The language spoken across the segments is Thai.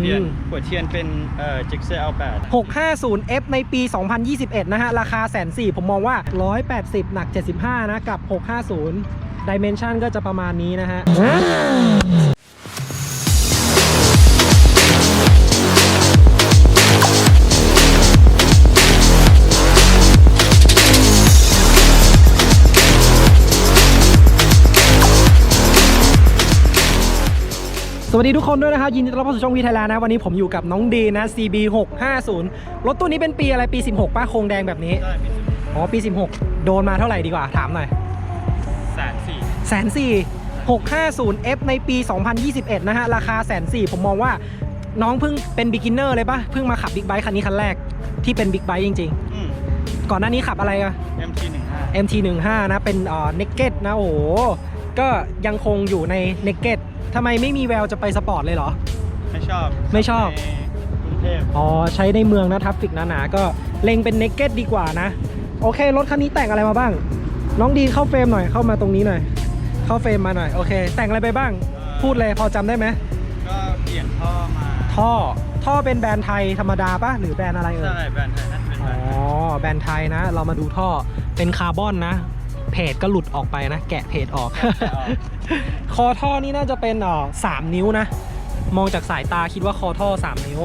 เปลี่ยนหัวเทียนเป็นเอ่อจิกเซอร์ L8 650F ในปี 2021 นะฮะ ราคาแสนสี่ผมมองว่า 180 หนัก 75 นะ กับ 650 Dimension ก็จะประมาณนี้นะฮะ สวัสดีทุกคนด้วยนะครับยินดีต้อนรับเข้าสู่ช่องวีไทยแลนด์นะวันนี้ผมอยู่กับน้องดีนะ CB 650รถตัวนี้เป็นปีอะไรปี 16 ป้าโครงแดงแบบนี้ได้มีอ๋อปี 16 โดนมาเท่าไหร่ดีกว่าถามหน่อยแสนสี่แสนสี่650 F ในปี 2021 นะฮะ ราคาแสนสี่ผมมองว่าน้องเพิ่งเป็นบิ๊กินเนอร์เลยปะเพิ่งมาขับบิ๊กไบค์คันนี้คันแรกที่เป็นบิ๊กไบค์จริงอืมๆก่อนหน้านี้ขับอะไรอะ MT15 MT15 นะเป็นเอ่อ Naked นะโอ้โหก็ยังคงอยู่ใน Naked ทำไมไม่มีแววจะไปสปอร์ตเลยเหรอ ไม่ชอบไม่ชอบ ในกรุงเทพอ๋อ ใช้ในเมืองนะทัฟฟิกหนาๆก็เล็งเป็น Naked ดีกว่านะ โอเค รถคันนี้แต่งอะไรมาบ้าง น้องดีเข้าเฟรมหน่อยเข้ามาตรงนี้หน่อย เข้าเฟรมมาหน่อย โอเค แต่งอะไรไปบ้าง พูดเลยพอจำได้ไหมก็เปลี่ยนท่อมาท่อ ท่อเป็นแบรนด์ไทยธรรมดาปะหรือแบรนด์อะไรเอ่ย ใช่แบรนด์ไทยนั่นเป็นแบอ๋รอนด์แบรนด์ไทยนะ เรามาดูท่อเป็นคาร์บอนนะ เพจก็หลุดออกไปนะ แกะเพจออก คอท่อนี่น่าจะเป็นเอ่อสามนิ้วนะ มองจากสายตาคิดว่าคอท่อ 3 นิ้ว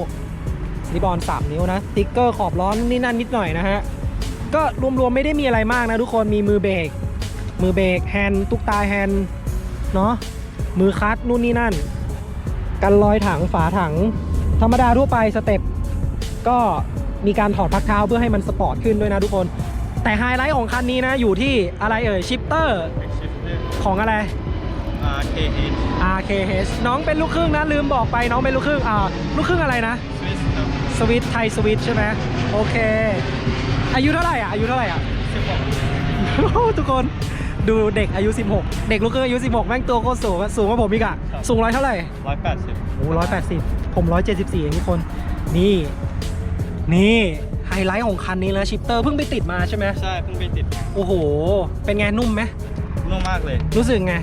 ริบอน3นิ้วนะสติ๊กเกอร์ขอบร้อนนี่นั่นนิดหน่อยนะฮะ ก็รวมๆไม่ได้มีอะไรมากนะทุกคนมีมือเบรกมือเบรกแฮนด์ตุกตาแฮนด์เนาะมือคัดนู่นนี่นั่น กันรอยถังฝาถัง ธรรมดาทั่วไปสเต็ปก็มีการถอดพักเท้าเพื่อให้มันสปอร์ตขึ้นด้วยนะทุกคน แต่ไฮไลท์ของคันนี้นะอยู่ที่อะไรเอ่ยชิปเตอร์ชิฟเตอร์ ของอะไร RKH RKH น้องเป็นลูกครึ่งนะลืมบอกไปน้องเป็นลูกครึ่งอ่าลูกครึ่งอะไรนะ Swiss ครับสวิตไทยสวิตใช่ไหมโอเค อายุเท่าไหร่อะอายุเท่าไหร่อะ16ทุกคนดูเด็กอายุ 16 เด็กลูกครึ่งอายุ 16 แม่งตัวโคตรสูงอะสูงกว่าผมอีกอะครับสูงร้อยเท่าไหร่180โอ้ร้อยแปดสิบผมร้อยเจ็ดสิบสี่เองทุกคน นี่ นี่ ไฮไลท์ของคันนี้แล้วชิปเตอร์เพิ่งไปติดมาใช่ไหมใช่เพิ่งไปติดโอ้โห เป็นไงนุ่มไหมนุ่มมากเลย รู้สึกไง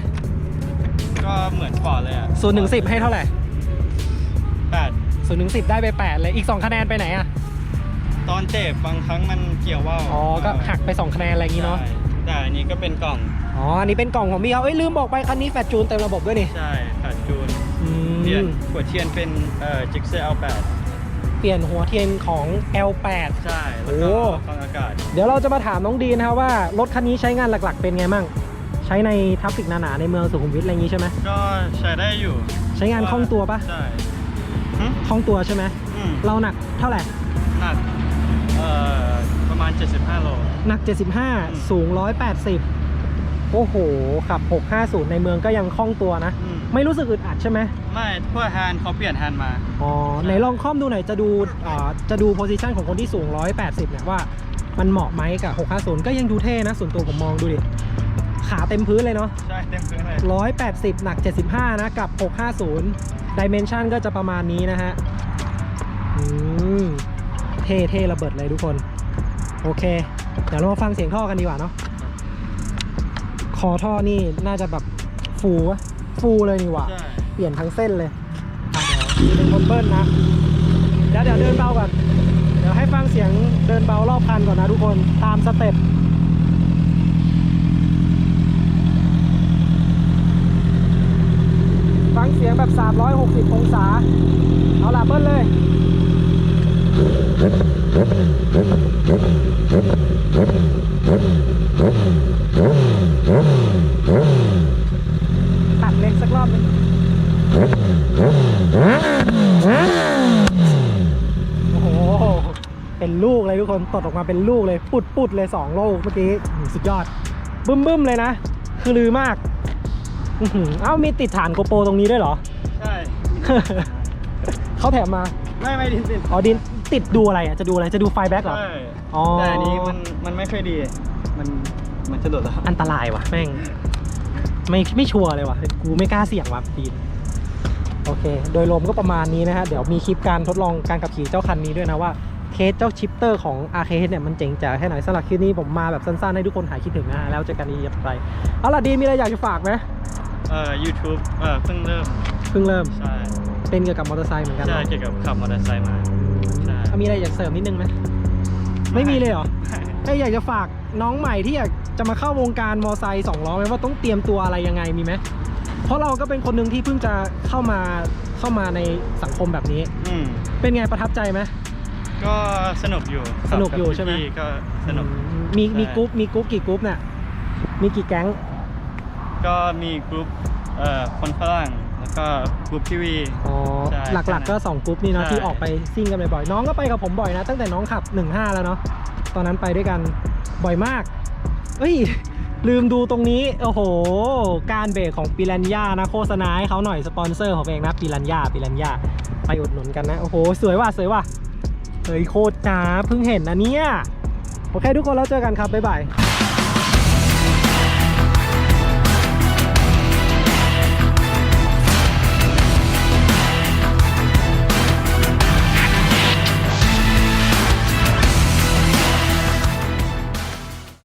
ก็เหมือนก่อนเลยอะศูนย์ถึงสิบให้เท่าไหร่8ศูนย์ถึงสิบได้ไปแปดเลยอีกสองคะแนนไปไหนอะตอนเจ็บบางครั้งมันเกี่ยวว่าวอ๋อก็หักไป2คะแนนอะไรอย่างงี้เนาะใช่แต่อันนี้ก็เป็นกล่องอ๋ออันนี้เป็นกล่องของพี่เขาเอ้ยลืมบอกไปคันนี้แฟตจูนเต็มระบบด้วยนี่ใช่ขาดจูนอืเปลี่ยนมหัวเทียนเป็นเอ่อจิกเซอร์ L8 เปลี่ยนหัวเทียนของ L8 ใช่แล้วโอ้ก็ฟังอากาศ เดี๋ยวเราจะมาถามน้องดีนะครับว่า รถคันนี้ใช้งานหลักๆ เป็นไงมั่ง ใช้ในทราฟฟิกหนาๆในเมืองสุขุมวิทอะไรอย่างงี้ใช่ไหมก็ใช้ได้อยู่ ใช้งานคล่องตัวปะใช่หึคล่องตัวใช่ไหมอืมเราหนักเท่าไหร่ หนักเอ่อประมาณ 75 โล หนัก 75 สูง 180 โอ้โห ขับ 650 ในเมืองก็ยังคล่องตัวนะ อืม ไม่รู้สึกอึดอัดใช่ไหมไม่พวกแฮนด์เขาเปลี่ยนแฮนด์มา อ๋อไหนลองคล่อมดูหน่อยจะดูอ่าจะดูโพซิชันของคนที่สูง 180 เนี่ยว่า มันเหมาะไหมกับ 650 ก็ยังดูเท่นะ ส่วนตัวผมมองดูดิ ขาเต็มพื้นเลยเนาะ ใช่ เต็มพื้นเลย 180 หนัก 75 นะ กับ 650 Dimension ก็จะประมาณนี้นะฮะ อืม เท่เท่ระเบิดเลยทุกคน โอเค เดี๋ยวเรามาฟังเสียงท่อกันดีกว่าเนาะ คอท่อนี่น่าจะแบบฟูวะ ฟูเลยนี่หว่าใช่เปลี่ยนทั้งเส้นเลยอะเดี๋ยวมีเป็นคนเบิ้ลนะ เดี๋ยวเดี๋ยวเดินเบาก่อน เดี๋ยวให้ฟังเสียงเดินเบารอบคันก่อนนะทุกคน ตามสเต็ปฟังเสียงแบบ 360 องศา เอาล่ะเบิ้ลเลย ตัดเล็กสักรอบหนึงโอ้โห เป็นลูกเลยทุกคนตดออกมาเป็นลูกเลย ปุดปุดๆเลยสองลูกเมื่อกี้อื้อสุดยอด บึ้มบึ้มๆเลยนะ คือลือมากอื้อหือเอ้ามีติดฐานโกโปรตรงนี้ด้วยเหรอ ใช่ เขาแถมมา ไม่ไม่ดินติดอ๋อดินติดดูอะไรอะ จะดูอะไร จะดูไฟแบ็กเหรอ ใช่อ๋อแต่อันนี้มันมันไม่ค่อยดี มันมันจะหลุดแล้วอันตรายว่ะแม่ง ไม่ไม่ชัวร์เลยว่ะกูไม่กล้าเสี่ยงว่ะปีนโอเค โดยรวมก็ประมาณนี้นะฮะ เดี๋ยวมีคลิปการทดลองการขับขี่เจ้าคันนี้ด้วยนะว่าเคสเจ้าชิปเตอร์ของ r k เนี่ยมันเจ๋งแจ๋วแค่ไหนสำหรับคลิปนี้ผมมาแบบสั้นๆ ให้ทุกคนหายคิดถึงนะฮะ แล้วเจอกันอีกไปเอาล่ะดีนมีอะไรอยากจะฝากไหมเอ่อ YouTube เอ่อเพิ่งเริ่มเพิ่งเริ่มใช่เป็นเกี่ยวกับมอเตอร์ไซค์เหมือนกันใช่เนาะเกี่ยวกับขับมอเตอร์ไซค์มาใช่อะมีอะไรอยากเสริมนิดนึงไหมไม่มีเลยเหรอเอ้ยอยากจะฝากน้องใหม่ที่อยาก จะมาเข้าวงการมอไซค์สองล้อไหมว่าต้องเตรียมตัวอะไรยังไงมีไหมเพราะเราก็เป็นคนหนึ่งที่เพิ่งจะเข้ามาเข้ามาในสังคมแบบนี้ อืมเป็นไงประทับใจไหม ก็สนุกอยู่สนุกอยู่ขับใช่ไหม พี่ก็สนุกอืมมีใช่มีกรุ๊ปมีกรุ๊ปกี่กรุ๊ปเนี่ยมีกี่แก๊งก็มีกลุ่มเอ่อคนฝรั่งแล้วก็กลุ่มพี่วี อ๋อใช่หลักๆก็2กรุ๊ปนี่เนาะใช่ ที่ออกไปซิ่งกันบ่อยๆน้องก็ไปกับผมบ่อยนะ ตั้งแต่น้องขับ 15 แล้วเนาะตอนนั้นไปด้วยกันบ่อยมาก เอ้ย ลืมดูตรงนี้ โอ้โห การเบรกของปิรันย่านะ โฆษณาให้เขาหน่อยสปอนเซอร์ของเองนะปิรันย่าปิรันย่าไปอุดหนุนกันนะ โอ้โห สวยว่ะสวยว่ะเฮ้ยโคตรจ้าเพิ่งเห็นนะเนี่ย โอเคทุกคนแล้วเจอกันครับ บ๊ายบาย